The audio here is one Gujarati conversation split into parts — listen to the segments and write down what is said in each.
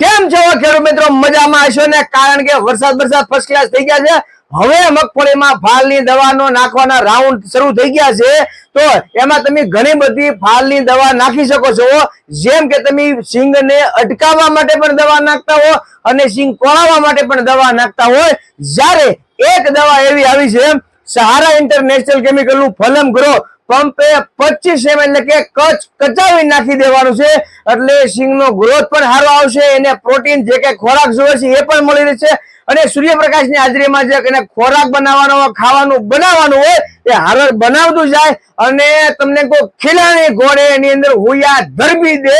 કેમ છો ખેડૂત મિત્રો? મજામાં હશો ને? કારણ કે વરસાદ વરસાદ ફર્સ્ટ ક્લાસ થઈ ગયા છે. હવે મગફળીમાં ફાલની દવાનો નાખવાના રાઉન્ડ શરૂ થઈ ગયા છે. તો એમાં તમે ઘણી બધી ફાલની દવા નાખી શકો છો. જેમ કે તમે સિંગને અટકાવવા માટે પણ દવા નાખતા હો અને સિંગ કોળાવવા માટે પણ દવા નાખતા હોય. જ્યારે એક દવા એવી આવી છે, સહારા ઇન્ટરનેશનલ કેમિકલનું ફલમ ગ્રો પંપે પચીસ એમ એટલે કે કચ કચાવી નાખી દેવાનું છે. એટલે સિંગનો ગ્રોથ પણ સારો આવશે. એને પ્રોટીન જે કે ખોરાક જોઈએ છે એ પણ મળી રહેશે. અને સૂર્યપ્રકાશની હાજરીમાં જે એને ખોરાક બનાવવાનો, ખાવાનું બનાવવાનું હોય, એ હારર બનાવતું જાય. અને તમને કોઈ ખીલાણી ઘોડે એની અંદર હુયા ધરબી દે,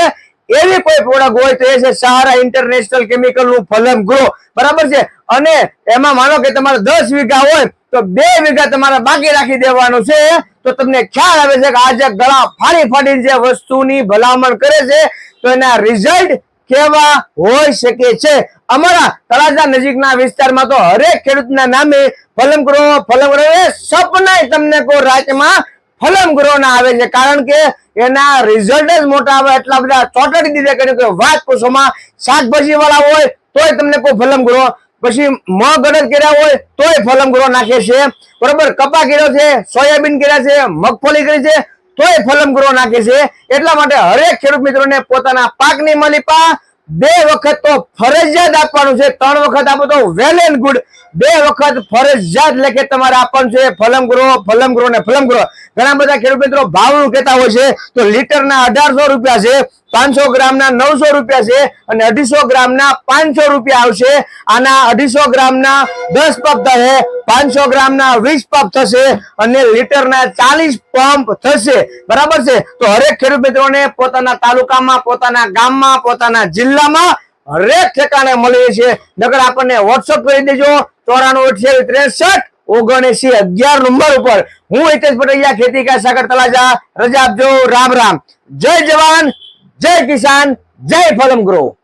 એવી કોઈ પ્રોડક્ટ હોય તો એ છે સહારા ઇન્ટરનેશનલ કેમિકલનું ફલમ ગ્રો. બરાબર છે? અને એમાં માનો કે તમારે દસ વીઘા હોય તો બે વીઘા તમારે બાકી રાખી દેવાનું છે. તો તમને ખ્યાલ આવે છે કે આ જે ગળા ફાડી ફાડીને જે વસ્તુની ભલામણ કરે છે, તો એના રિઝલ્ટ કેવા હોઈ શકે છે? અમારા તળાજા નજીકના વિસ્તારમાં તો હરેક ખેડૂતના નામે ફલમ ગૃહ ફલમ એ સપનાય તમને કોઈ રાજ્યમાં ફલમ ગૃહ ના આવે છે. કારણ કે એના રિઝલ્ટ જ મોટા આવે, એટલા બધા ચોટાડી દીધા કે વાત પૂછોમાં શાકભાજી વાળા હોય, તોય તમને કોઈ ફલમ ગ્રો પછી મ અડદ કર્યા હોય તોય ફલમ ગ્રો નાખે છે. બરોબર? કપા કર્યો છે, સોયાબીન કર્યા છે, મગફળી કરી છે, તોય ફલમ ગ્રો નાખે છે. એટલા માટે હરેક ખેડૂત મિત્રોને પોતાના પાકની માલિપા બે વખત તો ફરજિયાત આપવાનું છે, ત્રણ વખત આપો તો વેલ એન્ડ ગુડ બે વખત ફરજિયાત લેખે તમારે આપવાનું છે, ફલમ ગ્રો ફલમ ગ્રો ને ફલમ ગ્રો ઘણા બધા ખેડૂત મિત્રો ભાવનું કહેતા હોય છે, તો લીટરના અઢારસો રૂપિયા છે, પાંચસો ગ્રામના નવસો રૂપિયા છે અને અઢીસો ગ્રામના પાંચસો રૂપિયા આવશે. આના અઢીસો ગ્રામના દસ પગ થશે પાંચસો ગ્રામના વીસ પંપ થશે અને લીટરના ચાલીસ પંપ થશે. બરાબર છે? તો હરેક ખેડૂત મિત્રોને પોતાના તાલુકામાં, પોતાના ગામમાં, પોતાના જિલ્લામાં હરેક ઠેકાણે મળીએ છે નગર આપણને વોટ્સઅપ કરી દેજો. ચોરાણું અઠ્યાવીસ ત્રેસઠ ઓગણસી અગિયાર નંબર ઉપર. હું હિતેશ પટેલિયા, ખેતી કા સાગર તલાજા. રજા આપજો. રામ રામ. જય જવાન, જય કિસાન, જય ફલમ ગ્રો